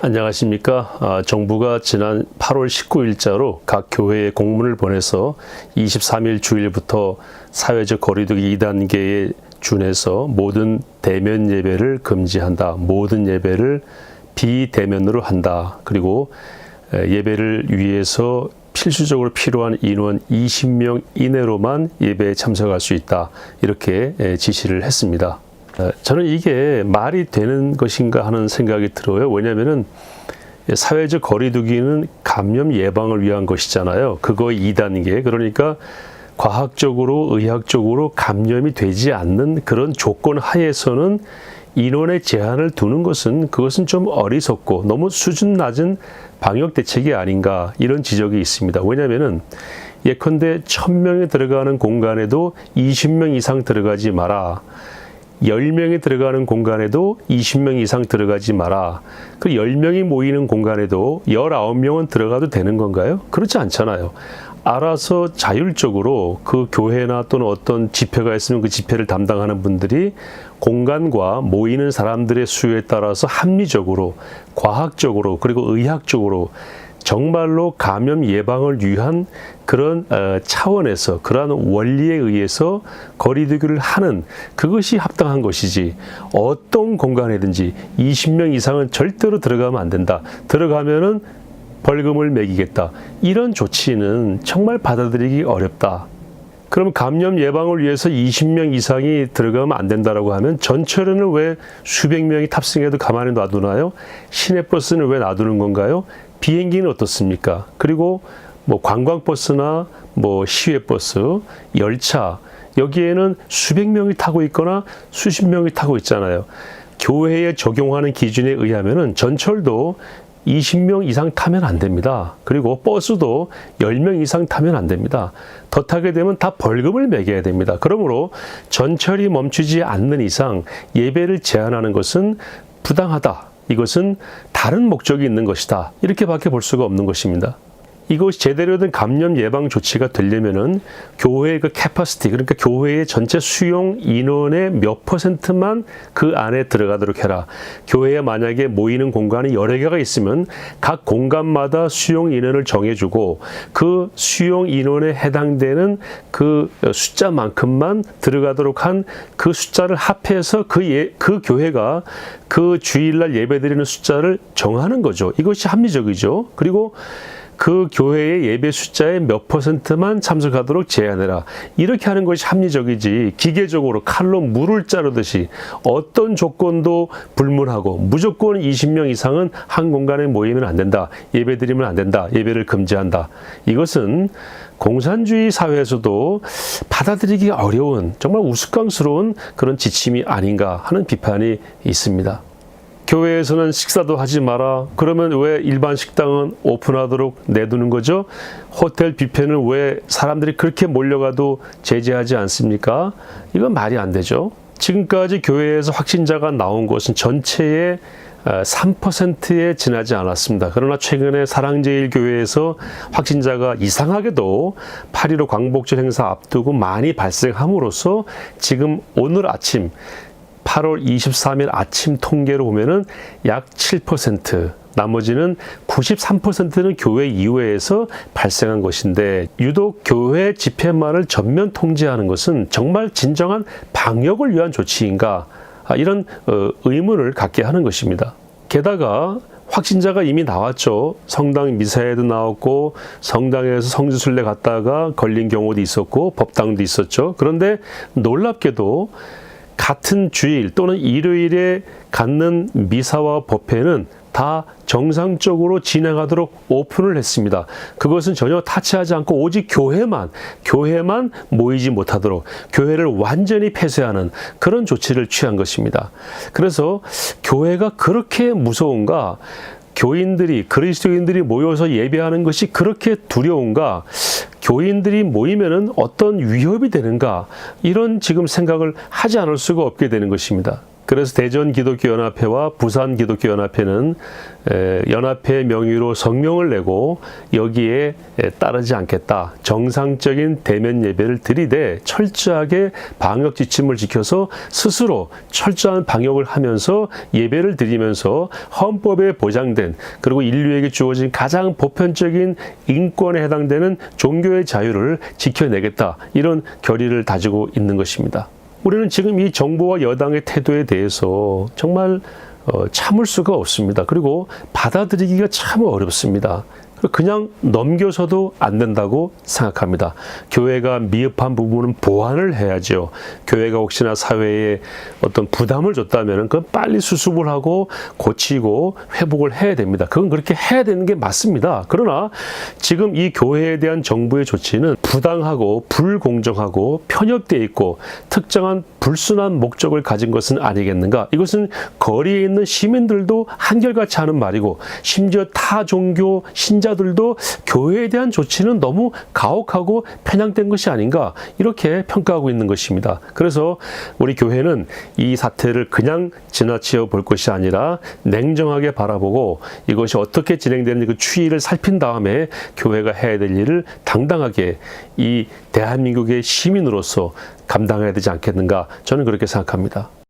안녕하십니까. 아, 정부가 지난 8월 19일자로 각 교회에 공문을 보내서 23일 주일부터 사회적 거리두기 2단계에 준해서 모든 대면 예배를 금지한다. 모든 예배를 비대면으로 한다. 그리고 에, 예배를 위해서 필수적으로 필요한 인원 20명 이내로만 예배에 참석할 수 있다. 이렇게 에, 지시를 했습니다. 어, 저는 이게 말이 되는 것인가 하는 생각이 들어요. 왜냐하면은 사회적 거리두기는 감염 예방을 위한 것이잖아요. 그거 2단계. 그러니까 과학적으로, 의학적으로 감염이 되지 않는 그런 조건 하에서는 인원의 제한을 두는 것은 그것은 좀 어리석고 너무 수준 낮은 방역 대책이 아닌가 이런 지적이 있습니다. 왜냐하면은 예컨대 1000명이 들어가는 공간에도 20명 이상 들어가지 마라. 10명이 들어가는 공간에도 20명 이상 들어가지 마라. 그 10명이 모이는 공간에도 19명은 들어가도 되는 건가요? 그렇지 않잖아요. 알아서 자율적으로 그 교회나 또는 어떤 집회가 있으면 그 집회를 담당하는 분들이 공간과 모이는 사람들의 수에 따라서 합리적으로, 과학적으로, 그리고 의학적으로 정말로 감염 예방을 위한 그런 어, 차원에서 그러한 원리에 의해서 거리두기를 하는 그것이 합당한 것이지 어떤 공간이든지 20명 이상은 절대로 들어가면 안 된다. 들어가면은 벌금을 매기겠다. 이런 조치는 정말 받아들이기 어렵다. 그럼 감염 예방을 위해서 20명 이상이 들어가면 안 된다라고 하면 전철에는 왜 수백 명이 탑승해도 가만히 놔두나요? 시내버스는 왜 놔두는 건가요? 비행기는 어떻습니까? 그리고 뭐 관광버스나 뭐 시외버스, 열차 여기에는 수백 명이 타고 있거나 수십 명이 타고 있잖아요. 교회에 적용하는 기준에 의하면은 전철도 20명 이상 타면 안 됩니다. 그리고 버스도 10명 이상 타면 안 됩니다. 더 타게 되면 다 벌금을 매겨야 됩니다. 그러므로 전철이 멈추지 않는 이상 예배를 제한하는 것은 부당하다. 이것은 다른 목적이 있는 것이다. 이렇게밖에 볼 수가 없는 것입니다. 이것이 제대로 된 감염 예방 조치가 되려면은 교회의 그 캐파시티 그러니까 교회의 전체 수용 인원의 몇 퍼센트만 그 안에 들어가도록 해라. 교회에 만약에 모이는 공간이 여러 개가 있으면 각 공간마다 수용 인원을 정해주고 그 수용 인원에 해당되는 그 숫자만큼만 들어가도록 한 그 숫자를 합해서 그, 예, 그 교회가 그 주일날 예배드리는 숫자를 정하는 거죠. 이것이 합리적이죠. 그리고 그 교회의 예배 숫자의 몇 퍼센트만 참석하도록 제한해라. 이렇게 하는 것이 합리적이지 기계적으로 칼로 물을 자르듯이 어떤 조건도 불문하고 무조건 20명 이상은 한 공간에 모이면 안 된다. 예배 드리면 안 된다. 예배를 금지한다. 이것은 공산주의 사회에서도 받아들이기 어려운 정말 우스꽝스러운 그런 지침이 아닌가 하는 비판이 있습니다. 교회에서는 식사도 하지 마라. 그러면 왜 일반 식당은 오픈하도록 내두는 거죠? 호텔 뷔페는 왜 사람들이 그렇게 몰려가도 제재하지 않습니까? 이건 말이 안 되죠. 지금까지 교회에서 확진자가 나온 것은 전체의 3%에 지나지 않았습니다. 그러나 최근에 사랑제일교회에서 확진자가 이상하게도 8.15 광복절 행사 앞두고 많이 발생함으로써 지금 오늘 아침 8월 23일 아침 통계로 보면은 약 7%, 나머지는 93%는 교회 이외에서 발생한 것인데 유독 교회 집회만을 전면 통제하는 것은 정말 진정한 방역을 위한 조치인가 아, 이런 어, 의문을 갖게 하는 것입니다. 게다가 확진자가 이미 나왔죠. 성당 미사에도 나왔고 성당에서 성지순례 갔다가 걸린 경우도 있었고 법당도 있었죠. 그런데 놀랍게도 같은 주일 또는 일요일에 갖는 미사와 법회는 다 정상적으로 진행하도록 오픈을 했습니다. 그것은 전혀 타치하지 않고 오직 교회만, 교회만 모이지 못하도록 교회를 완전히 폐쇄하는 그런 조치를 취한 것입니다. 그래서 교회가 그렇게 무서운가? 교인들이, 그리스도인들이 모여서 예배하는 것이 그렇게 두려운가? 교인들이 모이면은 어떤 위협이 되는가? 이런 지금 생각을 하지 않을 수가 없게 되는 것입니다. 그래서 대전 기독교 연합회와 부산 기독교 연합회는 에, 연합회 명의로 성명을 내고 여기에 에, 따르지 않겠다. 정상적인 대면 예배를 드리되 철저하게 방역 지침을 지켜서 스스로 철저한 방역을 하면서 예배를 드리면서 헌법에 보장된 그리고 인류에게 주어진 가장 보편적인 인권에 해당되는 종교의 자유를 지켜내겠다. 이런 결의를 다지고 있는 것입니다. 우리는 지금 이 정부와 여당의 태도에 대해서 정말 어, 참을 수가 없습니다. 그리고 받아들이기가 참 어렵습니다. 그냥 넘겨서도 안 된다고 생각합니다. 교회가 미흡한 부분은 보완을 해야죠. 교회가 혹시나 사회에 어떤 부담을 줬다면 그건 빨리 수습을 하고 고치고 회복을 해야 됩니다. 그건 그렇게 해야 되는 게 맞습니다. 그러나 지금 이 교회에 대한 정부의 조치는 부당하고 불공정하고 편협되어 있고 특정한 불순한 목적을 가진 것은 아니겠는가? 이것은 거리에 있는 시민들도 한결같이 하는 말이고 심지어 타 종교 신자들도 교회에 대한 조치는 너무 가혹하고 편향된 것이 아닌가 이렇게 평가하고 있는 것입니다. 그래서 우리 교회는 이 사태를 그냥 지나치어 볼 것이 아니라 냉정하게 바라보고 이것이 어떻게 진행되는 그 추이를 살핀 다음에 교회가 해야 될 일을 당당하게 이 대한민국의 시민으로서 감당해야 되지 않겠는가 저는 그렇게 생각합니다.